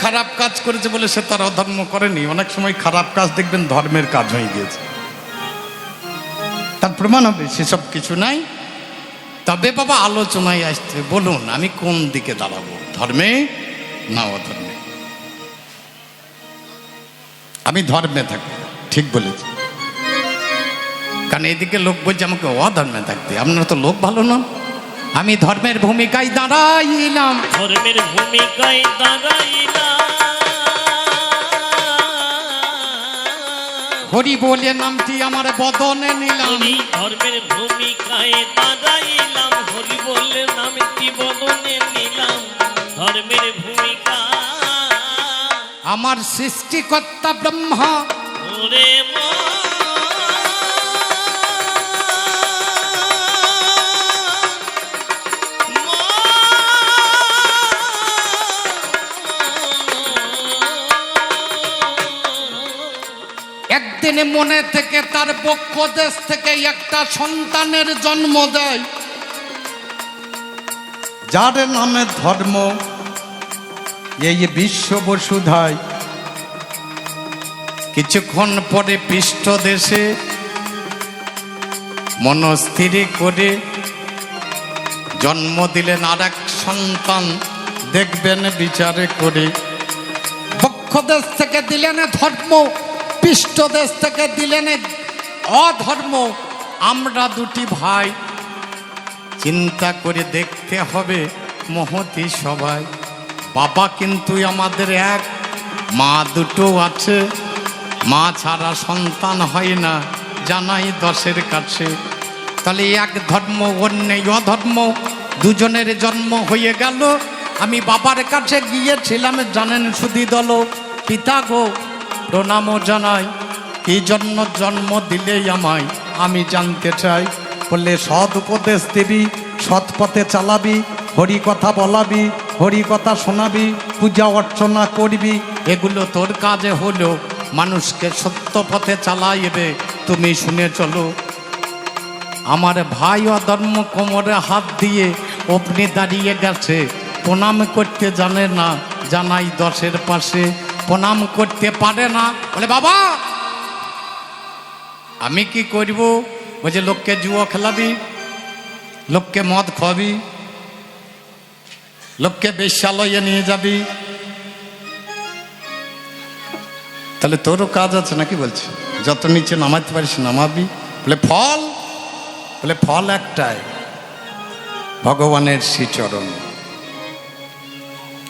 খারাপ কাজ করেছে বলে সে তার অধর্ম করেনি। অনেক সময় খারাপ কাজ দেখবেন, ধর্মের কাজ হয়ে গিয়েছে। তার প্রমাণ হবে সেসব কিছু নাই। তবে বাবা, আলোচনায় আসতে বলুন, আমি কোন দিকে দাঁড়াবো? ধর্মে না অধর্মে? আমি ধর্মে থাকব ঠিক বলেছি। কারণ এদিকে লোক বলছে, আমাকে অধর্মে থাকতে। আপনারা তো লোক ভালো না আমি ধর্মের ভূমিকায় দাঁড়াইলাম। ধর্মের ভূমিকায় দাঁড়াইলাম। হরি বলে নামটি আমার বদনে নিলাম। ধর্মের ভূমিকায় দাঁড়াইলাম। হরি বলে নামটি বদনে নিলাম। ধর্মের ভূমিকা। আমার সৃষ্টিকর্তা ব্রহ্মা। ওরে মা। একদিনে মনে থেকে তার পক্ষ দেশ থেকে একটা সন্তানের জন্ম দেয়। যার নামে ধর্ম এই বিশ্ব বসুধায়। কিছুক্ষণ পরে পৃষ্ঠ দেশে মনস্থির করে জন্ম দিলেন আর এক সন্তান। দেখবেন বিচারে করে। পক্ষ দেশ থেকে দিলেন ধর্ম। পৃষ্ঠ দেশ থেকে দিলেন অধর্ম। আমরা দুটি ভাই। চিন্তা করে দেখতে হবে মহতি সবাই। বাবা কিন্তু আমাদের এক, মা দুটো আছে। মা ছাড়া সন্তান হয় না, জানাই দশের কাছে। তাহলে এক ধর্ম অন্য অধর্ম। দুজনের জন্ম হয়ে গেল। আমি বাবার কাছে গিয়েছিলাম, জানেন সুদি দল পিতা গো। প্রণামও জানাই কি জন্য জন্ম দিলেই আমায়? আমি জানতে চাই। বললে সৎ উপদেশ দিবি সৎ পথে চালাবি হরি কথা বলাবি হরি কথা শোনাবি পূজা অর্চনা করবি। এগুলো তোর কাজে হলো মানুষকে সত্য পথে চালাইবে। তুমি শুনে চলো। আমার ভাই অধর্ম কোমরে হাত দিয়ে অগ্নি দাঁড়িয়ে গেছে। প্রণাম করতে জানে না জানাই দশের পাশে। প্রণাম করতে পারে না। বলে, বাবা, আমি কি করব? বলছে, লোককে জুয়ো খেলাবি, লোককে মদ খাবি লোককে বেশ্যালয়ে নিয়ে যাবি। তাহলে তোরও কাজ আছে নাকি? বলছে, যত নিচে নামাতে পারিস নামাবি। বলে, ফল? বলে, ফল একটাই, ভগবানের শ্রীচরণ।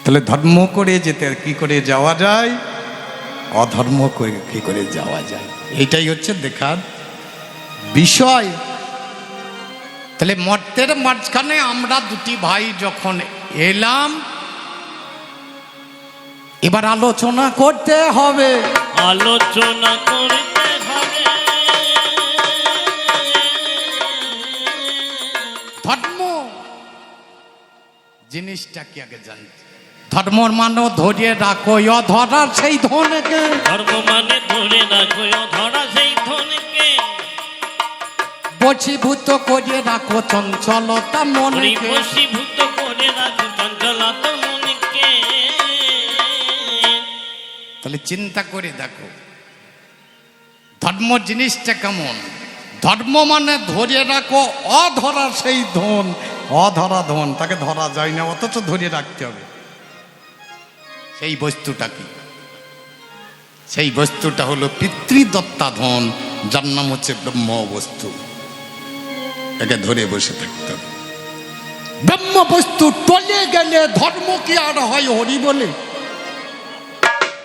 তাহলে ধর্ম করে যেতে কি করে যাওয়া যায়? অধর্ম করে কি করে যাওয়া যায়? এটাই হচ্ছে দেখার বিষয়। তাহলে মর্তের মাঝখানে আমরা দুটি ভাই যখন এলাম এবার আলোচনা করতে হবে। আলোচনা করতে হবে। ধর্ম জিনিসটা কি আগে জানতে ধর্মর মানো ধরিয়ে রাখো অধরা সেই ধনকে। ধর্ম মানে ধরে রাখো ধরা সেই ধনকে। বশীভূত করিয়ে রাখো চঞ্চলতা হরি মনকে। বশীভূত করে রাখো চঞ্চলতা মনকে। তাহলে চিন্তা করে দেখো ধর্ম জিনিসটা কেমন? ধর্ম মানে ধরে রাখো অধরা সেই ধন অধরা ধন তাকে ধরা যায় না অথচ ধরে রাখতে হবে। সেই বস্তুটা কি? সেই বস্তুটা হলো পিতৃদত্তা ধন যার নাম হচ্ছে ব্রহ্ম বস্তু একে ধরে বসে থাকতে হবে। ব্রহ্ম বস্তু টলে গেলে ধর্ম কি আর হয় হরি বলে?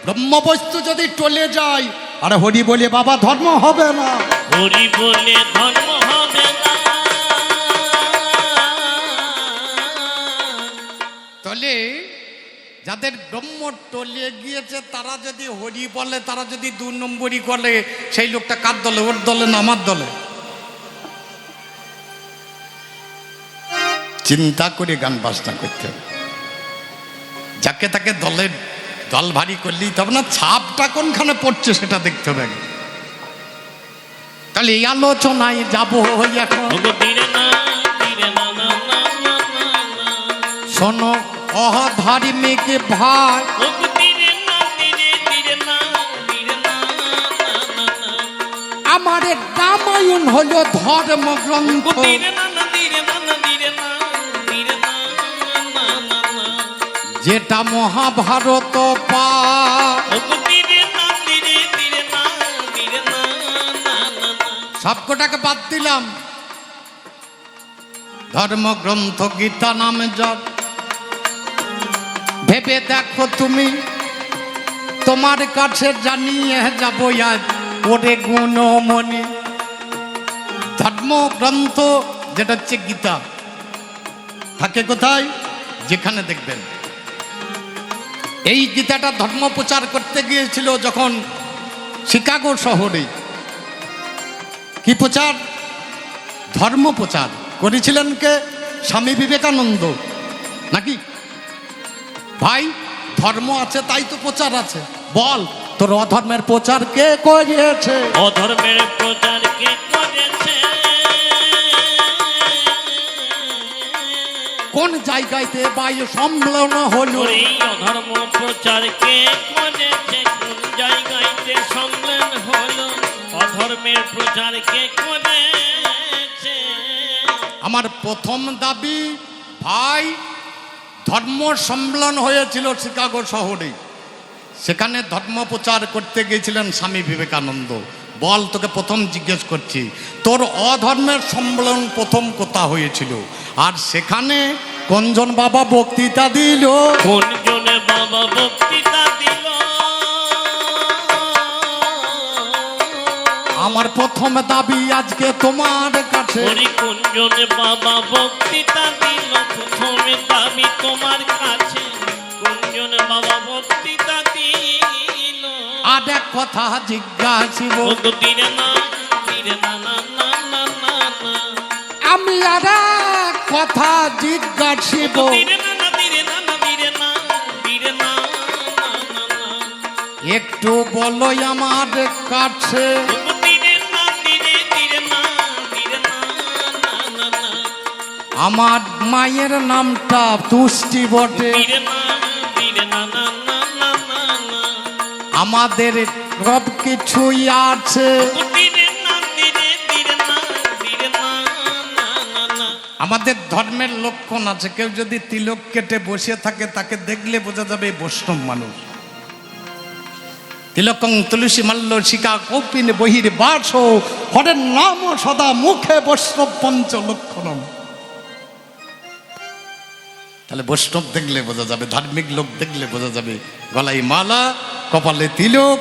ব্রহ্ম বস্তু যদি টলে যায় আর হরি বলে বাবা ধর্ম হবে না। হরি বলে ধর্ম হবে না। তলে যাদের ব্রহ্ম টলিয়ে গিয়েছে তারা যদি হরি বলে তারা যদি দু নম্বরই করে সেই লোকটা কার দলে? ওর দলে না আমার দলে? চিন্তা করে গান বাজনা করতে হবে। যাকে তাকে দলের দল ভারী করলেই তবে না ছাপটা কোনখানে পড়ছে সেটা দেখতে হবে। তাহলে এই আলোচনায় যাব এখন। শোনো অধার্মিক ভাই। আমার রামায়ণ হলো ধর্ম গ্রন্থ। যেটা মহাভারত পা সবকটাকে বাদ দিলাম। ধর্মগ্রন্থ গীতা নামে যা ভেবে দেখো তুমি, তোমার কাছে জানিয়ে যাব আজ ওরে গুণমণি। ধর্মগ্রন্থ যেটা হচ্ছে গীতা, থাকে কোথায়? যেখানে দেখবেন। এই গীতাটা ধর্ম প্রচার করতে গিয়েছিল যখন শিকাগো শহরে। কি প্রচার? ধর্ম প্রচার করেছিলেন কে? স্বামী বিবেকানন্দ। নাকি? ভাই ধর্ম আছে তাই তো প্রচার আছে। বল। তোর অধর্মের প্রচার কে করিয়েছে? অধর্মের প্রচার কে করেছে? কোন জায়গাতে বায়ু সম্মেলন হলো? এই অধর্ম প্রচার কে করেছে? কোন জায়গাতে সম্মেলন হলো? অধর্মের প্রচার কে করেছে? আমার প্রথম দাবি ভাই ধর্ম সম্মেলন হয়েছিল শিকাগো শহরে। সেখানে ধর্ম প্রচার করতে গিয়েছিলেন স্বামী বিবেকানন্দ। বল, তোকে প্রথম জিজ্ঞেস করছি, তোর অধর্মের সম্মেলন প্রথম কোথা হয়েছিল? আর সেখানে কোনজন বাবা বক্তৃতা দিল? কোনজনে বাবা বক্তৃতা আমার প্রথম দাবি আজকে তোমার কাছে। ওরে বাবা বক্তৃতা দিল প্রথমে দাবি তোমার কাছে। কোন বাবা বক্তৃতা দিল। আর এক কথা জিজ্ঞাসিব। দিরে না দিরে না না না না না না। আমি আর এক কথা জিজ্ঞাসিব। দিরে না না দিরে না না দিরে না দিরে না না না না। একটু বলো আমার কাছে। আমার মায়ের নামটা তুষ্টি বটে। আমাদের সব কিছুই আছে। আমাদের ধর্মের লক্ষণ আছে। কেউ যদি তিলক কেটে বসে থাকে, তাকে দেখলে বোঝা যাবে বৈষ্ণব মানুষ। তিলকং তুলসী মাল্য শিকা কৌপিন বহির বাস হরের নাম সদা মুখে বৈষ্ণব পঞ্চ লক্ষণম তাহলে বৈষ্ণব দেখলে বোঝা যাবে, ধার্মিক লোক দেখলে বোঝা যাবে, গলায় মালা, কপালে তিলক।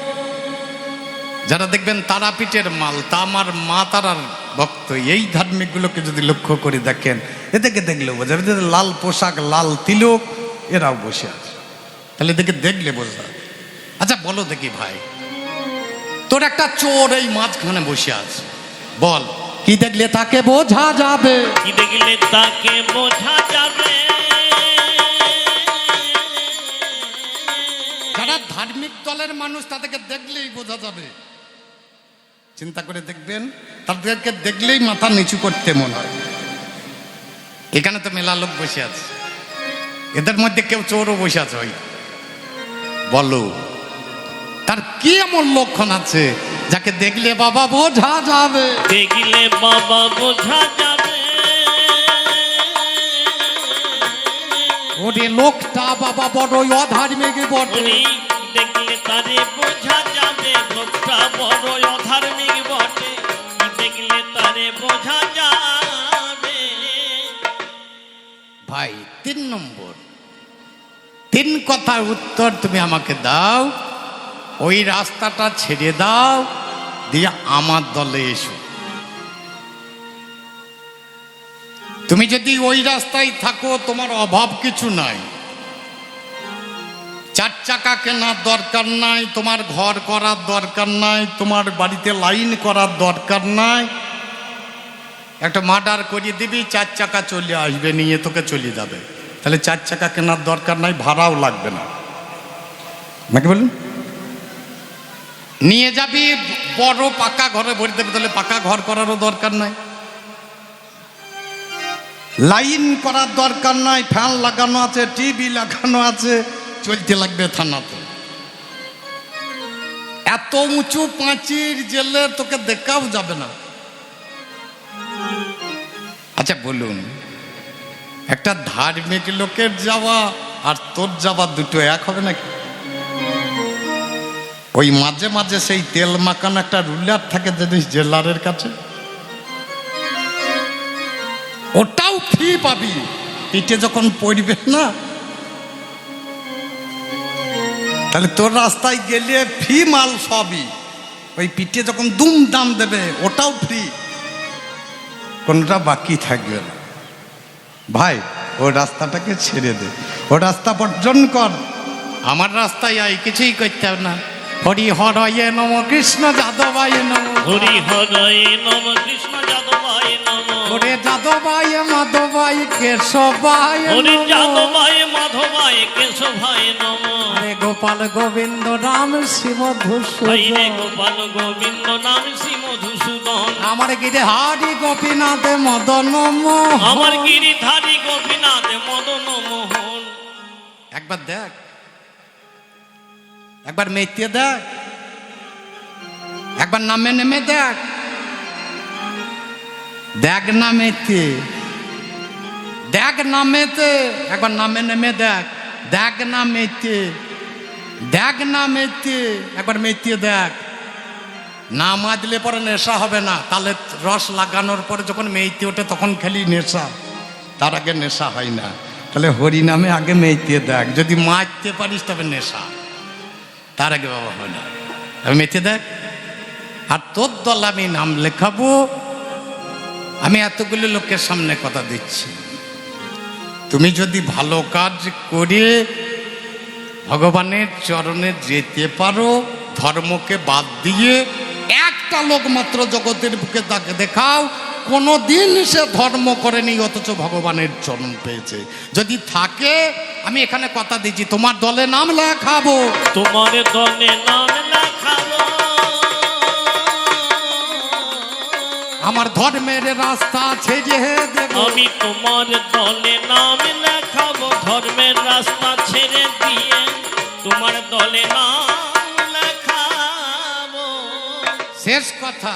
যারা দেখবেন তারাপীঠের মাল তা আমার মা, তারার ভক্ত, এই ধার্মিকগুলোকে যদি লক্ষ্য করে দেখেন, এদেরকে দেখলে বোঝা যাবে লাল পোশাক, লাল তিলক, এরাও বসে আছে। তাহলে এদেরকে দেখলে বোঝা আচ্ছা বলো দেখি ভাই, তোর একটা চোর এই মাঝখানে বসে আছে। বল, কি দেখলে তাকে বোঝা যাবে? কি দেখলে তাকে বোঝা যাবে? ধার্মিক দলের মানুষ তাদেরকে দেখলেই বোঝা যাবে। চিন্তা করে দেখবেন তাদেরকে দেখলেই মাথা নিচু করতে মনে হয়। এখানে তো মেলা লোক বসে আছে। এদের মধ্যে কেউ চোরও বসে আছে ওই বলো তার কি এমন লক্ষণ আছে যাকে দেখলে বাবা বোঝা যাবে? দেখলে বাবা বোঝা যাবে। ওরে লোকটা বাবা বড় অধার্মিক বটে। দেখলে তারে বোঝা যাবে লোকটা বড় অধার্মিক বটে। দেখলে তারে বোঝা যাবে। ভাই, তিন নম্বর। তিন কথার উত্তর তুমি আমাকে দাও, ওই রাস্তাটা ছেড়ে দাও, দিয়ে আমার দলে এসো। তুমি যদি ওই রাস্তায় থাকো, তোমার অভাব কিছু নাই। চার চাকা কেনার দরকার নাই, তোমার ঘর করার দরকার নাই, তোমার বাড়িতে লাইন করার দরকার নাই। একটা মার্ডার করিয়ে দিবি, চার চাকা চলে আসবে, নিয়ে তোকে চলে যাবে। তাহলে চার চাকা কেনার দরকার নাই, ভাড়াও লাগবে না। নাকি বলুন। নিয়ে যাবি, বড় পাকা ঘরে ভরে দেবে, তাহলে পাকা ঘর করারও দরকার নাই। লাইন করার দরকার নাই, ফ্যান লাগানো আছে, টিভি লাগানো আছে চলতে লাগবে থানাতে। এত উঁচু পাঁচির জেলে তোকে দেখাও যাবে না। আচ্ছা বলুন, একটা ধার্মিক লোকের যাওয়া আর তোর যাওয়া দুটো এক হবে নাকি? ওই মাঝে মাঝে সেই তেল মাখানো একটা রুলার থাকে জানিস জেলারের কাছে। ওটাও ফ্রি পাবি। পিঠে যখন পড়বে না তাহলে তোর রাস্তায় গেলে ফ্রি মাল সবই। ওই পিঠে যখন দুম দাম দেবে, ওটাও ফ্রি। কোনটা বাকি থাকবে না। ভাই ও রাস্তাটাকে ছেড়ে দে। ও রাস্তা বর্জন কর। আমার রাস্তায় আয় কিছুই করতে না। হরি হরয়ে নম কৃষ্ণ যাদবায় নম। হরি হরয়ে নম কৃষ্ণ যাদবায় নম। ওরে যাদবায় মাধবায় কেশবায় হরি নম। যাদবায় মাধবায় কেশবায় নম। হরে গোপাল গোবিন্দ রাম শিব হরি ধূসূদন গোপাল গোবিন্দ নাম শ্রী মধুসূদন আমার গিরে হারি গোপীনাথ মদন। আমার গিরিধারী গোপীনাথ মদন মোহন। একবার দেখ। একবার মেতে দেখ। একবার নামে নেমে দেখ। দেখ না মেতে। দেখ না মেতে। একবার নামে নেমে দেখ। দেখ না মেতে। দেখ না মেতে। একবার মেতে দেখ। না মাজলে পরে নেশা হবে না। তাহলে রস লাগানোর পরে যখন মেইতে ওঠে, তখন খেলি নেশা। তার আগে নেশা হয় না। তাহলে হরি নামে আগে মেইতে দেখ। যদি মারতে পারিস তবে নেশা। তার আগে বাবা হয় না। তবে মেতে দেখ। আর তোর দল আমি নাম লেখাবো। আমি এতগুলো লোকের সামনে কথা দিচ্ছি। তুমি যদি ভালো কাজ করে ভগবানের চরণে যেতে পারো, ধর্মকে বাদ দিয়ে একটা লোক মাত্র জগতের বুকে তাকে দেখাও কোনো দিন সে ধর্ম করেনি, অথচ ভগবানের চরণ পেয়েছে। যদি থাকে আমি এখানে কথা দিচ্ছি তোমার দলে নাম লেখাবো। তোমার দলে নাম লেখাবো। আমার ধর্মের রাস্তা ছেড়ে দেব। আমি তোমার দলে নাম লেখাবো ধর্মের রাস্তা ছেড়ে দিয়ে তোমার দলে নাম লেখাবো। শেষ কথা।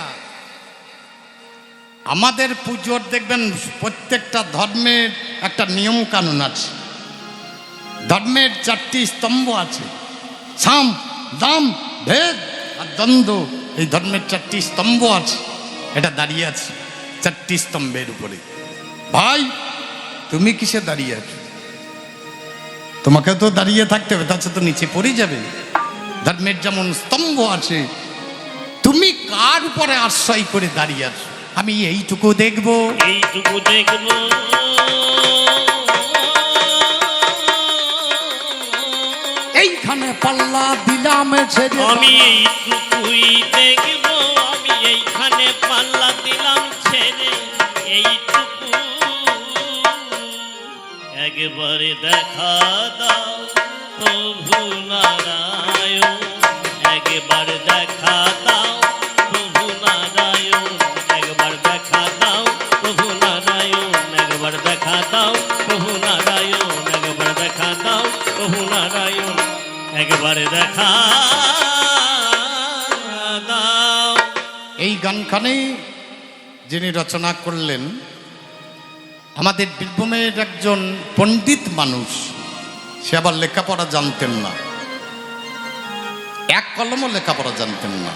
আমাদের পুজোর দেখবেন প্রত্যেকটা ধর্মের একটা নিয়ম কানুন আছে। ধর্মের চারটি স্তম্ভ আছে। সাম, দাম, ভেদ আর দ্বন্দ্ব, এই ধর্মের চারটি স্তম্ভ আছে। এটা দাঁড়িয়ে আছে চারটি স্তম্ভের উপরে। ভাই, তুমি কিসে দাঁড়িয়ে আছো? তোমাকে তো দাঁড়িয়ে থাকতে হবে তাছাড়া তো নিচে পড়ে যাবে। ধর্মের যেমন স্তম্ভ আছে, তুমি কার উপরে আশ্রয় করে দাঁড়িয়ে আছো? আমি এইটুকু দেখব। এইটুকু দেখব। পাল্লা দিলাম ছেড়ে আমি এই টুকুই দেখব, আমি এইখানে পাল্লা দিলাম ছেড়ে। এইটুকু একবারে দেখা দাও প্রভু নারায়ণ এই যিনি রচনা করলেন, আমাদের বীরভূমের একজন পণ্ডিত মানুষ, সে আবার লেখাপড়া জানতেন না। এক কলমও লেখাপড়া জানতেন না।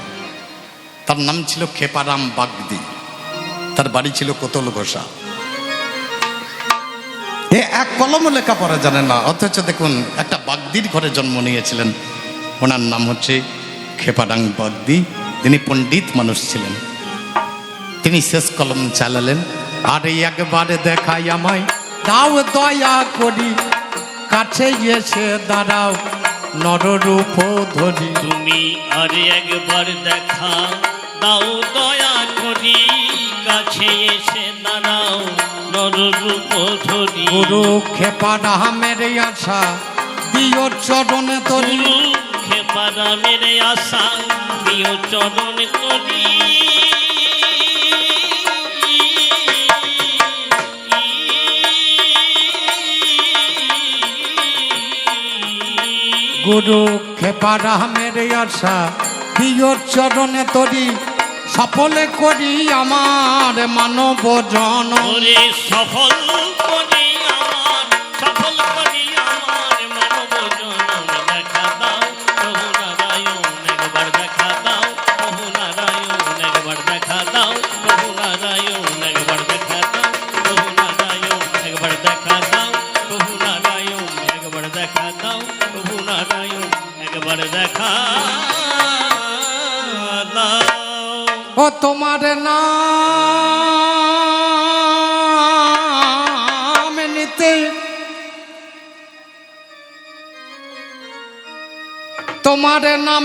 তার নাম ছিল খেপারাম বাগদি। তার বাড়ি ছিল কোতল ঘোষা। এ এক কলমও লেখাপড়া জানে না। অথচ দেখুন, একটা বাগদির ঘরে জন্ম নিয়েছিলেন। ওনার নাম হচ্ছে খেপারাং বাগদি। তিনি পণ্ডিত মানুষ ছিলেন। তিনি শেষ কলম চালালেন। আর একবারে দেখাই আমায় দাও দয়া করি কাছে এসে দাঁড়াও নররূপ ধরি। তুমি আর একবার দেখা দাও দয়া করি কাছে এসে দাঁড়াও নররূপ ধরি। গুরু খেপা রামের আশা দিও চরণে তরি খেপারা মেরে আশা দিও চরণ করি গুরু খেপা রামের আশা প্রিয় চরণে তরি সফলে করি আমার মানব জন সফল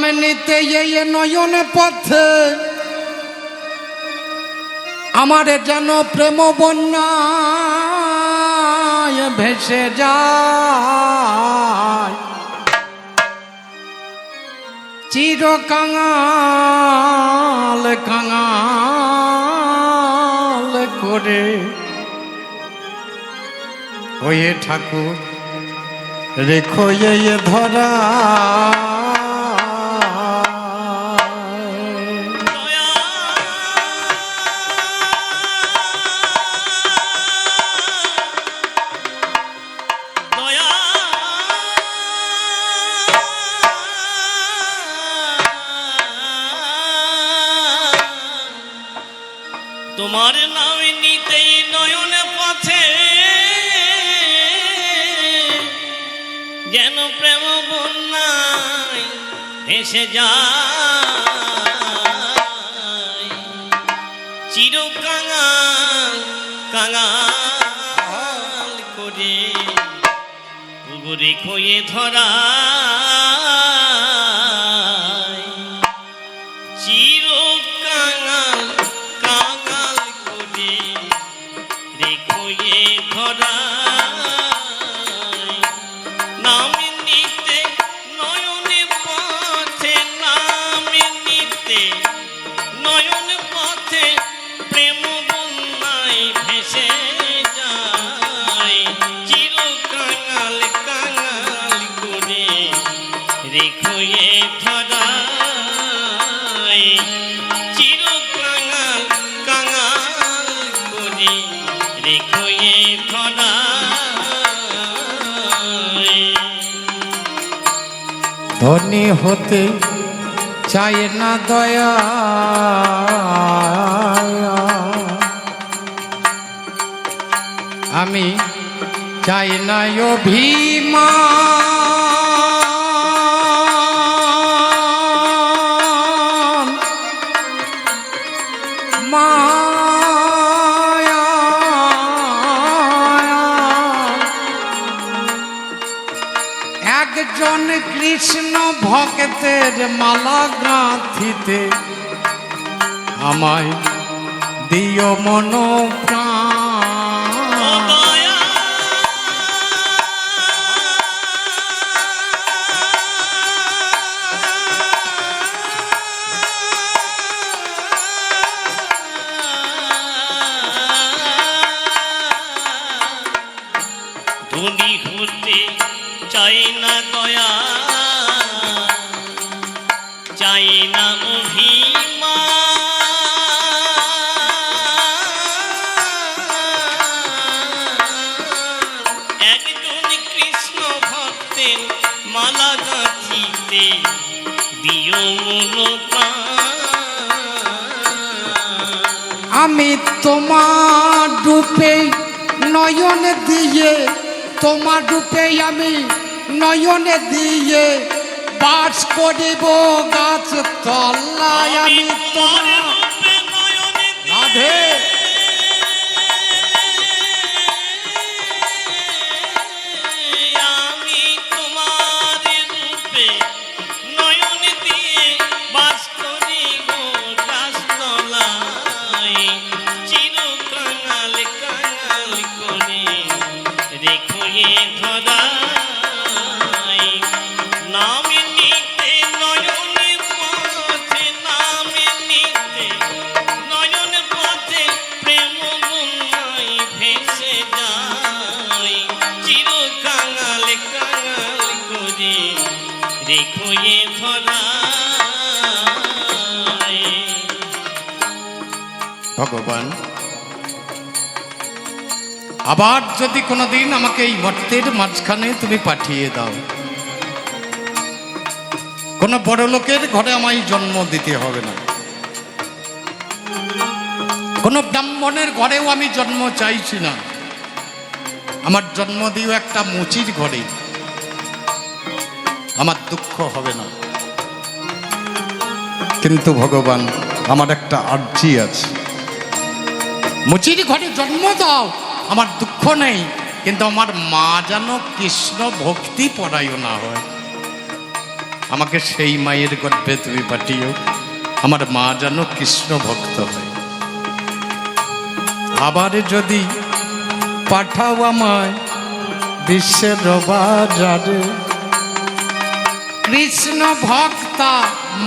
নাম নিতে এই নয়ন পথে আমার যেন প্রেম বন্যায় ভেসে যায়। চির কাঙাল কাঙাল করে ওয়ে ঠাকুর রেখো ধরা যেন প্রেম বন্যায় এসে যা চির কাঙাল কাঙাল করে পুকুরে খয়ে ধরা রেখো এ ধরায় চির কাঙাল কাঙাল করে রেখো এ ধরায় ধনী হতে চায় না দয়া। আমি চাই না অভিমান। ভক্তের মালা গাঁথিতে আমায় দিও মনো প্রাণ তোমার রূপে নয়ন দিয়ে তোমার রূপে আমি নয়ন দিয়ে বাস করিব গাছ তলায় আমি তোমার নয়নে রাধে রেখো এ ভগবান, আবার যদি কোনোদিন আমাকে এই মর্তের মাঝখানে তুমি পাঠিয়ে দাও, কোনো বড় লোকের ঘরে আমায় জন্ম দিতে হবে না। কোনো ব্রাহ্মণের ঘরেও আমি জন্ম চাইছি না। আমার জন্ম দিও একটা মুচির ঘরে। আমার দুঃখ হবে না। কিন্তু ভগবান, আমার একটা আর্জি আছে। মুচির ঘরে জন্ম দাও, আমার দুঃখ নেই, কিন্তু আমার মা যেন কৃষ্ণ ভক্তি পড়াইও না হয়। আমাকে সেই মায়ের গর্ভে তুমি পাঠিও আমার মা যেন কৃষ্ণ ভক্ত হয়। আবার যদি পাঠাও আমায়, বিশ্বের বাজারে কৃষ্ণ ভক্তা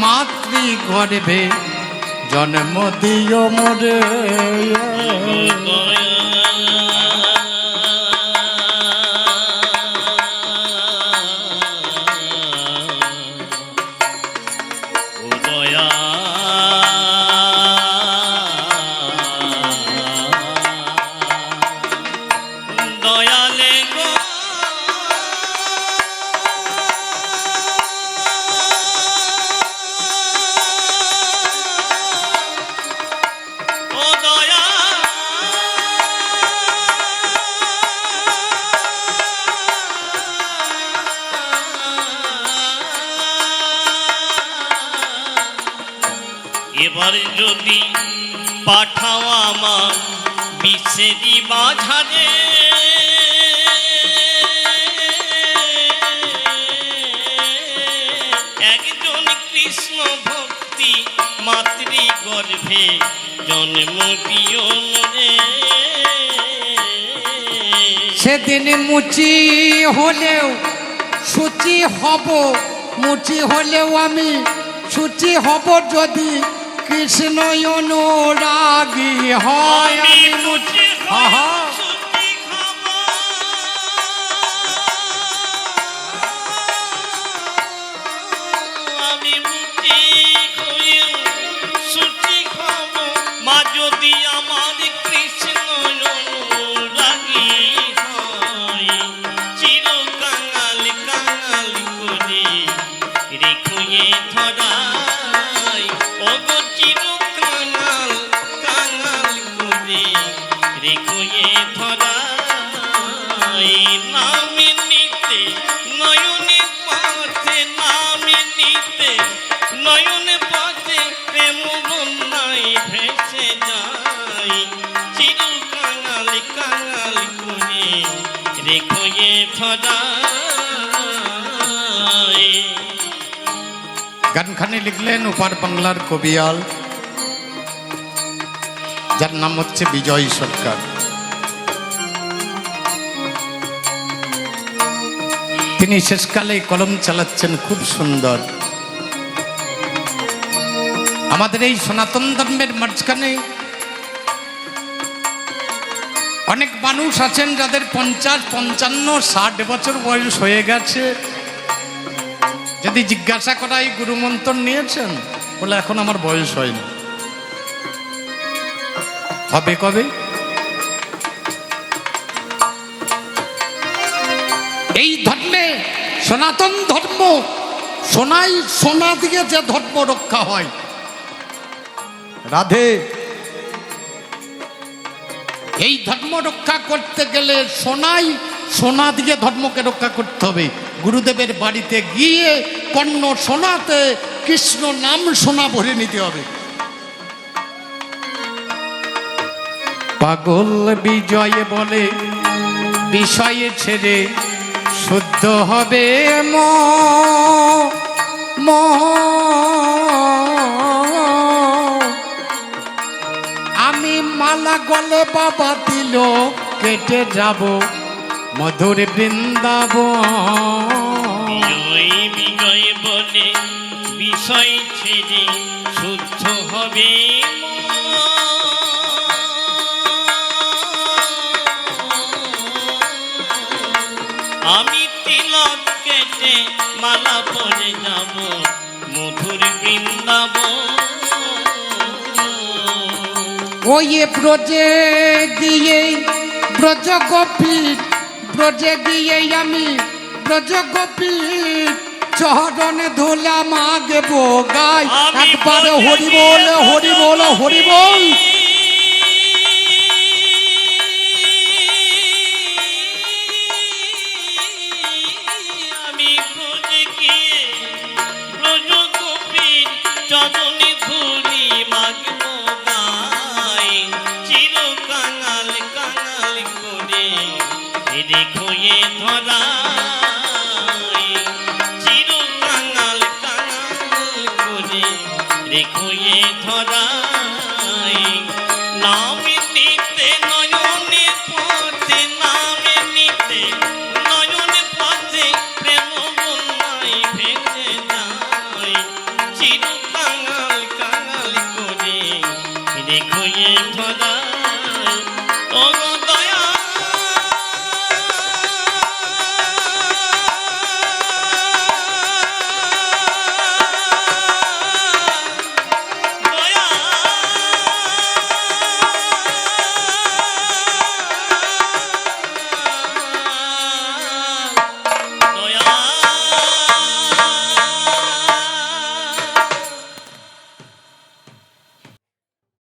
মাতৃ গর্ভে জন্ম দিও মোরে। পাঠাও আমার বিশ্বেরই বাঝারে একজন কৃষ্ণ ভক্তি মাতৃ গর্ভে জন্ম দিও রে। সেদিন মুচি হলেও, সূচি হব, মুচি হলেও আমি সূচি হব যদি কৃষ্ণ অনুরাগী হয়। আমি আমি গানখানি লিখলেন উপার বাংলার কবিয়াল। যার নাম হচ্ছে বিজয় সরকার। তিনি শেষকালে কলম চালাচ্ছেন, খুব সুন্দর। আমাদের এই সনাতন ধর্মের মাঝখানে অনেক মানুষ আছেন যাদের পঞ্চাশ, পঞ্চান্ন, ষাট বছর বয়স হয়ে গেছে। যদি জিজ্ঞাসা করা এই গুরুমন্ত্র নিয়েছেন, বলে এখন আমার বয়স হয়নি। হবে কবে? এই ধর্মে সনাতন ধর্ম, সোনাই সোনা দিয়ে যে ধর্ম রক্ষা হয়। রাধে। এই ধর্ম রক্ষা করতে গেলে সোনাই সোনা দিয়ে ধর্মকে রক্ষা করতে হবে। গুরুদেবের বাড়িতে গিয়ে কর্ণ সোনাতে কৃষ্ণ নাম সোনা ভরে নিতে হবে। পাগল বিজয় বলে বিষয়ে ছেড়ে শুদ্ধ হবে ম আমি মালা গলে বাবা দিল কেটে যাব। মধুর বৃন্দাবন। বিজয় বিজয় বলে বিষয় ছেড়ে শুদ্ধ হবে আমি তিলক কেটে মালা পরে যাব মধুর বৃন্দাবন। ওই ব্রজে গিয়ে ব্রজ গোপীর ব্রজে গিয়ে আমি ব্রজ গোপী চরণে ধোলা মাগে গাই। একবার হরি বল হরি বল হরি বল করে এ ধরাই নাম